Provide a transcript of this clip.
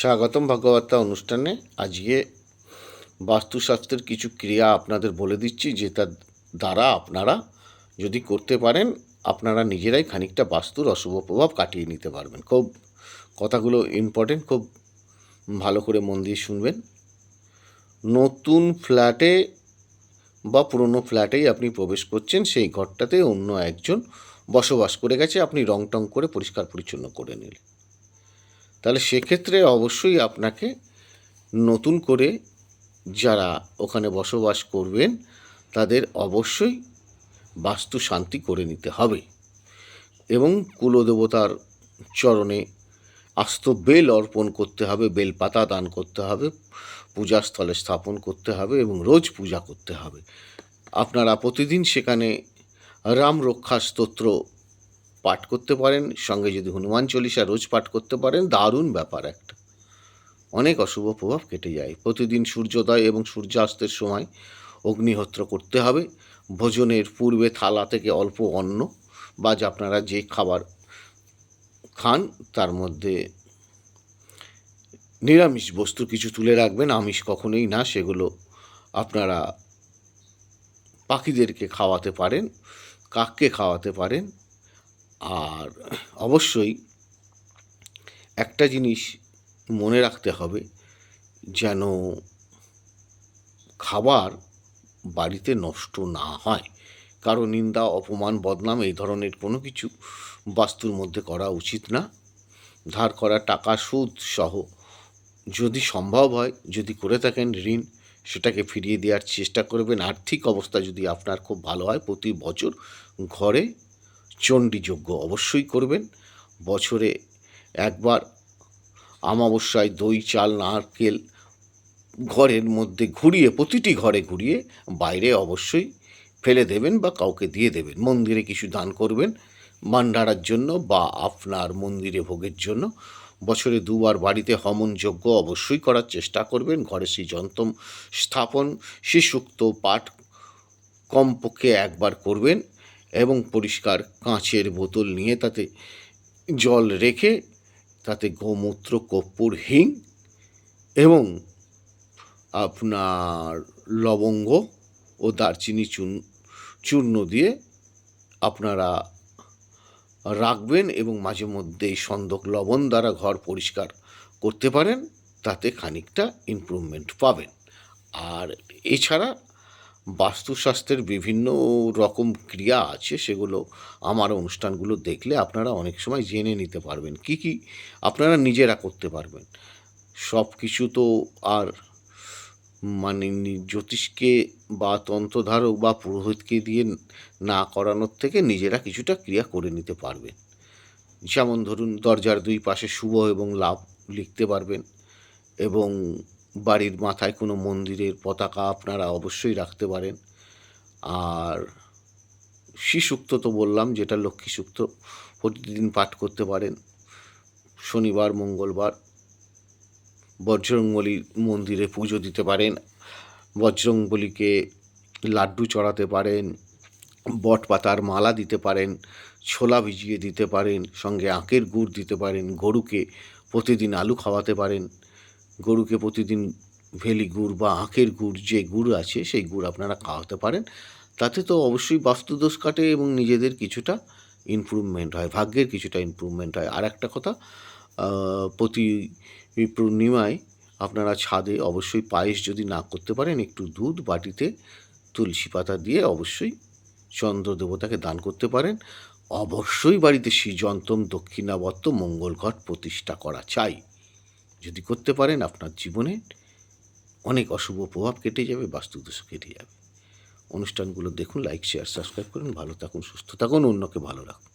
স্বাগতম ভাগবতা অনুষ্ঠানে। আজকে বাস্তুশাস্ত্রের কিছু ক্রিয়া আপনাদের বলে দিচ্ছি যেটার দ্বারা আপনারা যদি করতে পারেন, আপনারা নিজেরাই খানিকটা বাস্তুর অশুভ প্রভাব কাটিয়ে নিতে পারবেন। খুব কথাগুলো ইম্পর্টেন্ট খুব ভালো করে মন দিয়ে শুনবেন। নতুন ফ্ল্যাটে বা পুরনো ফ্ল্যাটেই আপনি প্রবেশ করছেন, সেই ঘরটাতে অন্য একজন বসবাস করে গেছে, আপনি রং টং করে পরিষ্কার পরিচ্ছন্ন করে নিলেন। তাহলে সেক্ষেত্রে অবশ্যই আপনাকে নতুন করে যারা ওখানে বসবাস করবেন, তাদের অবশ্যই বাস্তু শান্তি করে নিতে হবে। এবং কুলদেবতার চরণে আস্ত বেল অর্পণ করতে হবে, বেল পাতা দান করতে হবে পূজাস্থলে স্থাপন করতে হবে এবং রোজ পূজা করতে হবে। আপনারা প্রতিদিন সেখানে রাম রক্ষা স্তোত্র পাঠ করতে পারেন, সঙ্গে যদি হনুমান চল্লিশা রোজ পাঠ করতে পারেন, দারুণ ব্যাপার একটা। অনেক অশুভ প্রভাব কেটে যায়। প্রতিদিন সূর্যোদয় এবং সূর্যাস্তের সময় অগ্নিহোত্র করতে হবে। ভোজনের পূর্বে থালা থেকে অল্প অন্ন বা যে আপনারা যে খাবার খান, তার মধ্যে নিরামিষ বস্তু কিছু তুলে রাখবেন, আমিষ কখনোই না, সেগুলো আপনারা পাখিদেরকে খাওয়াতে পারেন, কাককে খাওয়াতে পারেন আর অবশ্যই একটা জিনিস মনে রাখতে হবে যেন খাবার বাড়িতে নষ্ট না হয়। কারও নিন্দা, অপমান, বদনাম এই ধরনের কোনো কিছু বাস্তুর মধ্যে করা উচিত না। ধার করা টাকা সুদ সহ যদি সম্ভব হয়, যদি করে থাকেন ঋণ, সেটাকে ফিরিয়ে দেওয়ার চেষ্টা করবেন। আর্থিক অবস্থা যদি আপনার খুব ভালো হয়, প্রতি বছর ঘরে চণ্ডীযজ্ঞ অবশ্যই করবেন। বছরে একবার আমাবস্যায় দই, চাল, নারকেল ঘরের মধ্যে ঘুরিয়ে, প্রতিটি ঘরে ঘুরিয়ে বাইরে অবশ্যই ফেলে দেবেন বা কাউকে দিয়ে দেবেন। মন্দিরে কিছু দান করবেন মান্ডারার জন্য বা আপনার মন্দিরে ভোগের জন্য। বছরে দুবার বাড়িতে হমন যজ্ঞ অবশ্যই করার চেষ্টা করবেন। ঘরে সেই যন্ত্রম স্থাপন শিশুক্ত পাঠ কমপক্ষে একবার করবেন। এবং পরিষ্কার কাঁচের বোতল নিয়ে তাতে জল রেখে তাতে গোমূত্র, কর্পূর, হিং এবং আপনার লবঙ্গ ও দারচিনি চূর্ণ চূর্ণ দিয়ে আপনারা রাখবেন এবং মাঝে মধ্যে এই সন্দক লবণ দ্বারা ঘর পরিষ্কার করতে পারেন। তাতে খানিকটা ইমপ্রুভমেন্ট পাবেন। আর এছাড়া বাস্তুশাস্ত্রের বিভিন্ন রকম ক্রিয়া আছে, সেগুলো আমার অনুষ্ঠানগুলো দেখলে আপনারা অনেক সময় জেনে নিতে পারবেন। কি কি আপনারা নিজেরা করতে পারবেন? সব কিছু তো আর মানে জ্যোতিষকে বা তন্ত্রধারক বা পুরোহিতকে দিয়ে না করানোর থেকে নিজেরা কিছুটা ক্রিয়া করে নিতে পারবেন। যেমন ধরুন দরজার দুই পাশে শুভ এবং লাভ লিখতে পারবেন এবং বাড়ির মাথায় কোনো মন্দিরের পতাকা আপনারা অবশ্যই রাখতে পারেন। আর শ্রীসূক্ত তো বললাম, যেটা লক্ষ্মী সুক্ত প্রতিদিন পাঠ করতে পারেন। শনিবার, মঙ্গলবার বজরংবলী মন্দিরে পুজো দিতে পারেন। বজরংবলীকে লাড্ডু চড়াতে পারেন বট পাতার মালা দিতে পারেন, ছোলা ভিজিয়ে দিতে পারেন, সঙ্গে আখের গুড় দিতে পারেন, গরুকে প্রতিদিন আলু খাওয়াতে পারেন। গরুকে প্রতিদিন ভেলি গুড় বা আখের গুড় যে গুড় আছে, সেই গুড় আপনারা খাওয়াতে পারেন। তাতে তো অবশ্যই বাস্তুদোষ কাটে এবং নিজেদের কিছুটা ইমপ্রুভমেন্ট হয়, ভাগ্যের কিছুটা ইমপ্রুভমেন্ট হয়। আর একটা কথা প্রতি পূর্ণিমায় আপনারা ছাদে অবশ্যই পায়েস যদি না করতে পারেন, একটু দুধ বাটিতে তুলসী পাতা দিয়ে অবশ্যই চন্দ্র দেবতাকে দান করতে পারেন। অবশ্যই বাড়িতে শ্রীযন্তম দক্ষিণাবর্ত মঙ্গল ঘট প্রতিষ্ঠা করা চাই। যদি করতে পারেন, আপনার জীবনে অনেক অশুভ প্রভাব কেটে যাবে বাস্তুদোষ কেটে যাবে। অনুষ্ঠানগুলো দেখুন লাইক শেয়ার সাবস্ক্রাইব করুন, ভালো থাকুন, সুস্থ থাকুন, অন্যকে ভালো রাখুন।